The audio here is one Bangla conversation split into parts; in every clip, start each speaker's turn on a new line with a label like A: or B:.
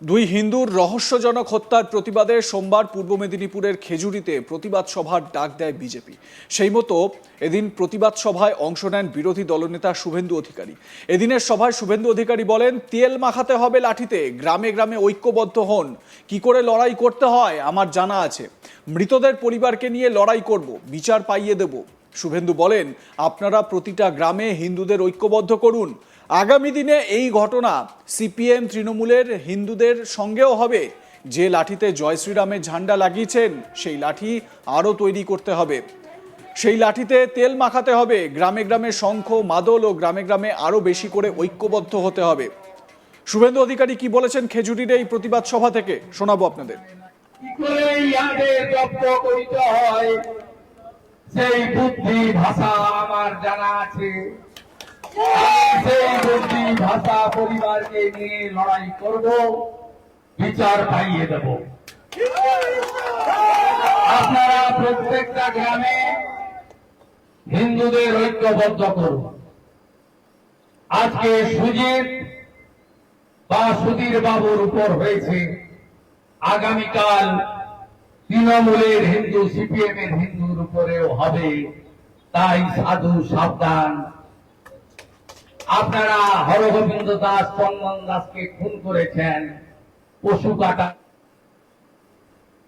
A: দুই হিন্দুর রহস্যজনক হত্যার প্রতিবাদে সোমবার পূর্ব মেদিনীপুরের খেজুরিতে প্রতিবাদ সভার ডাক দেয় বিজেপি। সেই মতো এদিন প্রতিবাদ সভায় অংশ নেন বিরোধী দলনেতা শুভেন্দু অধিকারী। এদিনের সভায় শুভেন্দু অধিকারী বলেন, তেল মাখাতে হবে লাঠিতে, গ্রামে গ্রামে ঐক্যবদ্ধ হন। কি করে লড়াই করতে হয় আমার জানা আছে। মৃতদের পরিবারকে নিয়ে লড়াই করব, বিচার পাইয়ে দেব। শুভেন্দু বলেন, আপনারা প্রতিটা গ্রামে হিন্দুদের ঐক্যবদ্ধ করুন। আগামী দিনে এই ঘটনা সিপিএম তৃণমূলের হিন্দুদের সঙ্গেও হবে। যে লাঠিতে জয় শ্রীরামের ঝান্ডা লাগিয়েছেন, সেই লাঠি আরও তৈরি করতে হবে। সেই লাঠিতে তেল মাখাতে হবে। গ্রামে গ্রামে শঙ্খ, মাদল ও গ্রামে গ্রামে আরও বেশি করে ঐক্যবদ্ধ হতে হবে। শুভেন্দু অধিকারী কি বলেছেন খেজুরির এই প্রতিবাদ সভা থেকে? শোনাবো আপনাদের।
B: সেই বুদ্ধি ভাষা আমার জানা আছে। সেই বুদ্ধি, ভাষা, পরিবারকে নিয়ে লড়াই করব, বিচার পাইয়ে দেব। আপনারা প্রত্যেকটা গ্রামে হিন্দুদের ঐক্যবদ্ধ করুন। আজকে সুজিত বা সুধীর বাবুর উপর হয়েছে আগামীকাল তৃণমূলের হিন্দু সিপিএম এর হিন্দুর উপরেও হবে। তাই সাধু সাবধান। আপনারা হরগোবিন্দ দাস চন্দন দাসকে খুন করেছেন। পশু কাটা।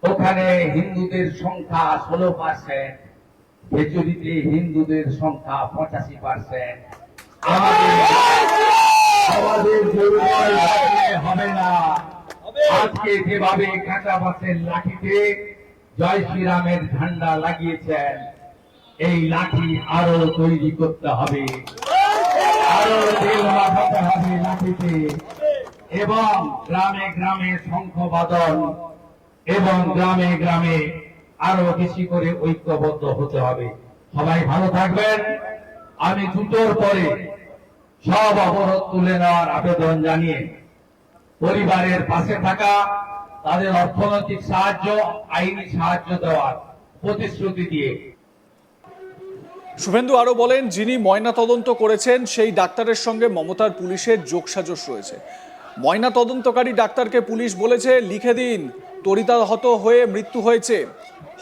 B: ওখানে হিন্দুদের সংখ্যা ষোলো পার্সেন্ট খেচুরিতে হিন্দুদের সংখ্যা পঁচাশি পার্সেন্ট। হবে না। আজকে যেভাবে কাঁচা বাসের লাঠিতে জয় শ্রীরামের ঝান্ডা লাগিয়েছেন, এই লাঠি আরও তৈরি করতে হবে। এবং গ্রামে গ্রামে শঙ্খ বাদন এবং গ্রামে গ্রামে আরও বেশি করে ঐক্যবদ্ধ হতে হবে। সবাই ভালো থাকবেন। আমি দুটোর পরে সব অবরোধ তুলে নেওয়ার আবেদন জানিয়ে পরিবারের পাশে থাকা, তাদের অর্থনৈতিক সাহায্য, আইনি সাহায্য দেওয়ার প্রতিশ্রুতি দিয়ে
A: শুভেন্দু আরও বলেন, যিনি ময়না তদন্ত করেছেন, সেই ডাক্তারের সঙ্গে মমতার পুলিশের যোগসাজশ রয়েছে। ময়না তদন্তকারী ডাক্তারকে পুলিশ বলেছে, লিখে দিন তরিতাহত হয়ে মৃত্যু হয়েছে।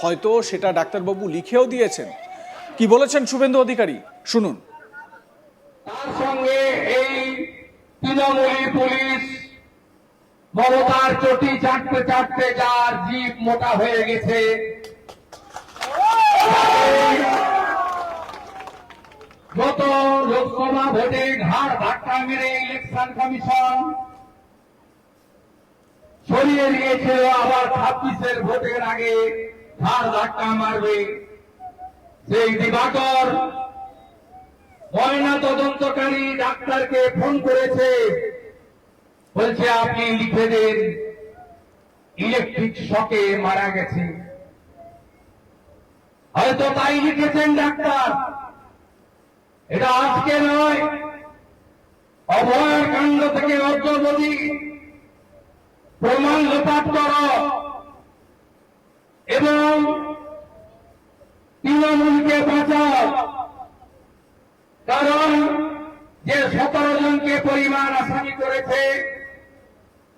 A: হয়তো সেটা ডাক্তারবাবু লিখেও দিয়েছেন। কি বলেছেন শুভেন্দু অধিকারী? শুনুন।
B: তার সঙ্গে এই তৃণমূলী পুলিশ মমতার চটি চাটতে চাটতে যার জীব মোটা হয়ে গেছে। গত লোকসভা ভোটে ঘাড় ধাক্কা মেরে ইলেকশন কমিশন সরিয়ে নিয়েছিল আবার ছাব্বিশের ভোটের আগে ঘাড় ধাক্কা মারবে সেই দিবাকর। ময়না তদন্তকারী ডাক্তারকে ফোন করেছে। বলছে, আপনি লিখে দিন। ইলেকট্রিক শকে মারা গেছে। হয়তো তাই লিখেছেন ডাক্তার। এটা আজকে নয়। অভয়ের কাণ্ড থেকে অদ্যবধি প্রমাণ লোপাট করো। এবং তৃণমূলকে বাঁচাও। কারণ যে সতেরো জনকে পরিমাণ আসামি করেছে,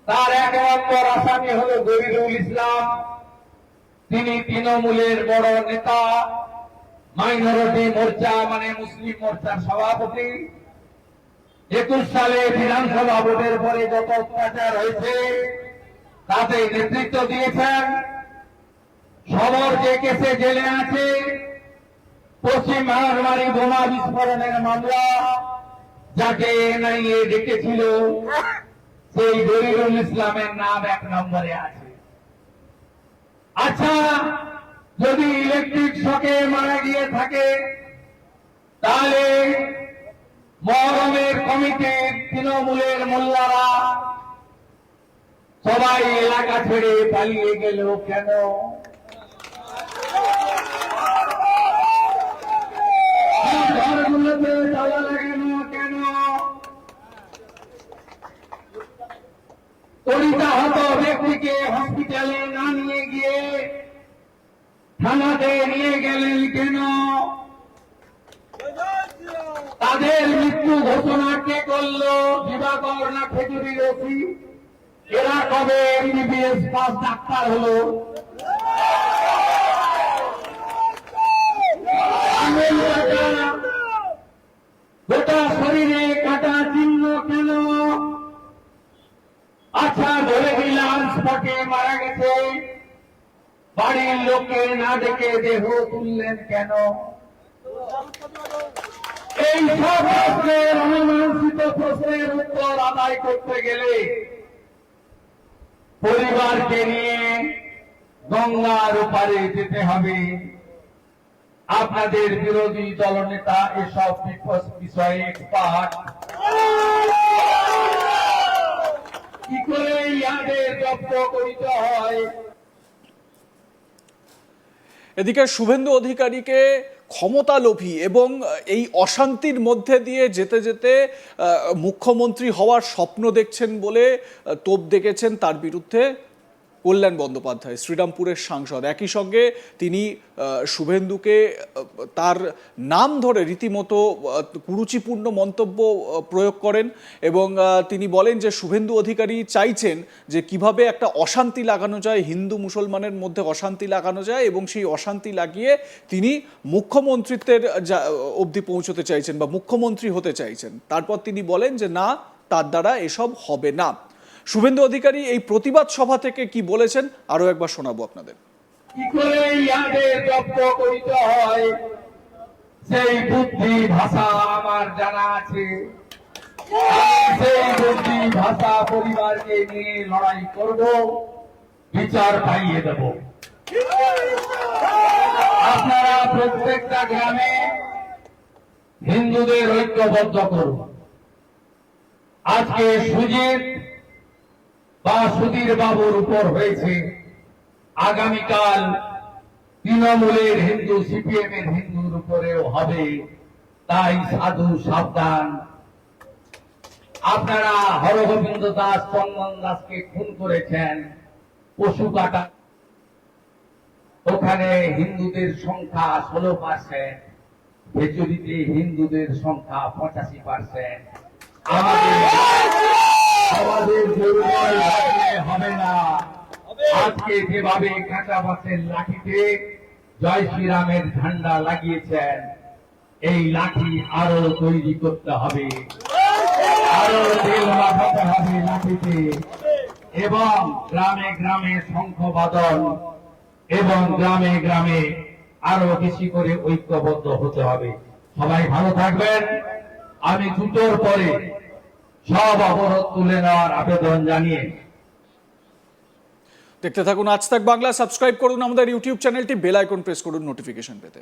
B: তার এক নম্বর আসামি হল গরিরুল ইসলাম। তিনি তৃণমূলের বড় নেতা। মাইনরিটি মোর্চা মানে মুসলিম মোর্চার সভাপতি। একুশ সালে বিধানসভা ভোটের পরে যত অত্যাচার হয়েছে, তাতে নেতৃত্ব দিয়েছেন। সবর যে কেসে জেলে আছে, পশ্চিম বাংলার বোমা বিস্ফোরণের মামলা, যাকে এনআইএ ডেকেছিল, সেই গরিরুল ইসলামের নাম এক নম্বরে আছে। ইলেকট্রিক শকে মারা গিয়ে থাকে, তাহলে মহরমের কমিটির তৃণমূলের মোল্লারা সবাই এলাকা ছেড়ে পালিয়ে গেল কেন? ঘরগুলোতে তালা লাগানো কেন? পরিতাহত ব্যক্তিকে হসপিটালে না নিয়ে গিয়ে থানাতে নিয়ে গেলেন কেন? তাদের মৃত্যু ঘোষণা কে করল? দিবাকর না খেজুরি রসি? এরা কবে এমবিবিএস পাস ডাক্তার হলো আঙুল কাটা, গোটা শরীরে কাটা চিহ্ন কেন আচ্ছা ধরে দিলাম স্পটে মারা গেছে বাড়ির লোককে না ডেকে দেহ তুললেন কেন? এই সব প্রশ্নের অমীমাংসিত প্রশ্নের উত্তর আদায় করতে গেলে পরিবারকে নিয়ে গঙ্গার ওপারে যেতে হবে। আপনাদের বিরোধী দলনেতা এসব বিষয়ে এক্সপার্ট কি করে ইয়াদের জব্দ করিতে হয়?
A: এদিকে শুভেন্দু অধিকারীকে ক্ষমতালোভী এবং এই অশান্তির মধ্যে দিয়ে যেতে যেতে মুখ্যমন্ত্রী হওয়ার স্বপ্ন দেখছেন বলে তোপ দেখেছেন তার বিরুদ্ধে। কল্যাণ বন্দ্যোপাধ্যায়, শ্রীরামপুরের সাংসদ। একই সঙ্গে তিনি শুভেন্দুকে তার নাম ধরে রীতিমতো কুরুচিপূর্ণ মন্তব্য প্রয়োগ করেন এবং তিনি বলেন যে শুভেন্দু অধিকারী চাইছেন যে কীভাবে একটা অশান্তি লাগানো যায়, হিন্দু মুসলমানের মধ্যে অশান্তি লাগানো যায় এবং সেই অশান্তি লাগিয়ে তিনি মুখ্যমন্ত্রিত্বের অবধি পৌঁছতে চাইছেন বা মুখ্যমন্ত্রী হতে চাইছেন। তারপর তিনি বলেন যে না, তার দ্বারা এসব হবে না। শুভেন্দু অধিকারী, এই প্রতিবাদ সভা থেকে কি বলেছেন? আরও একবার শোনাবো আপনাদের।
B: কি করে জব্দ করিতে হয়। সেই বুদ্ধি ভাষা আমার জানা আছে। সেই বুদ্ধি ভাষা পরিবারকে নিয়ে লড়াই করব, বিচার পাইয়ে দেব। আপনারা প্রত্যেকটা গ্রামে হিন্দুদের ঐক্যবদ্ধ করুন। আজকে সুজিত বা সুধীর বাবুর উপর হয়েছে। আগামীকাল তৃণমূলের হিন্দু সিপিএম এর হিন্দুর উপরেও হবে। তাই সাধু সাবধান। আপনারা হরগোবিন্দ দাস, চন্দন দাসকে খুন করেছেন। পশু কাটা। ওখানে হিন্দুদের সংখ্যা ষোলো পার্সেন্ট। ভেচুরিতে হিন্দুদের সংখ্যা পঁচাশি পার্সেন্ট। আমাদের দুর্বল হবে না। আজকে যেভাবে লাঠিতে জয় শ্রীরামের ঝান্ডা লাগিয়েছেন, এই লাঠি আরও তৈরি করতে হবে। আরও হবে লাঠিতে। এবং গ্রামে গ্রামে শঙ্খ বাদন এবং গ্রামে গ্রামে আরও বেশি করে ঐক্যবদ্ধ হতে হবে। সবাই ভালো থাকবেন। আমি দুটোর পরে সব অবরোধ তুলে নেওয়ার আবেদন জানিয়ে।
A: দেখতে থাকুন, আজ তাক বাংলা, সাবস্ক্রাইব করুন আমাদের ইউটিউব চ্যানেলটি, বেল আইকন প্রেস করুন নোটিফিকেশন পেতে।